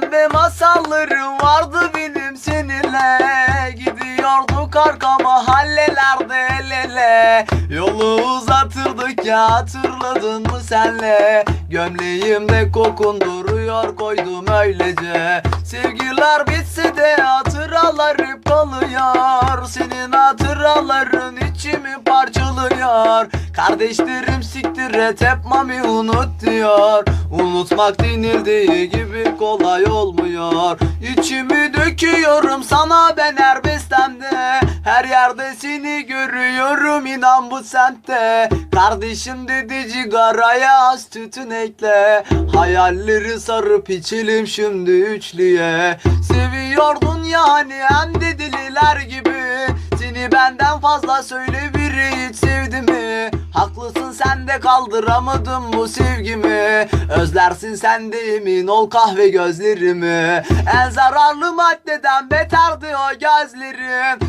Pembe masallarım vardı benim seninle. Gidiyorduk arka mahallelerde el ele. Yolu uzatırdık ya hatırladın mı senle? Gömleğimde kokun duruyor koydum öylece. Sevgiler bitse de hatıralar hep Kardeşlerim siktir et hep mami unut diyor. Unutmak denildiği gibi kolay olmuyor. İçimi döküyorum sana ben her bestemde. Her yerde seni görüyorum inan bu semtte. Kardeşim dedi cigaraya az tütün ekle. Hayalleri sarıp içelim şimdi üçlüye. Seviyordun yani hem de deliler gibi. Seni benden fazla söyle biri hiç sevdi mi? Sen de kaldıramadım bu sevgimi. Özlersin sen de emin ol kahve gözlerimi. En zararlı maddeden beterdi o gözlerim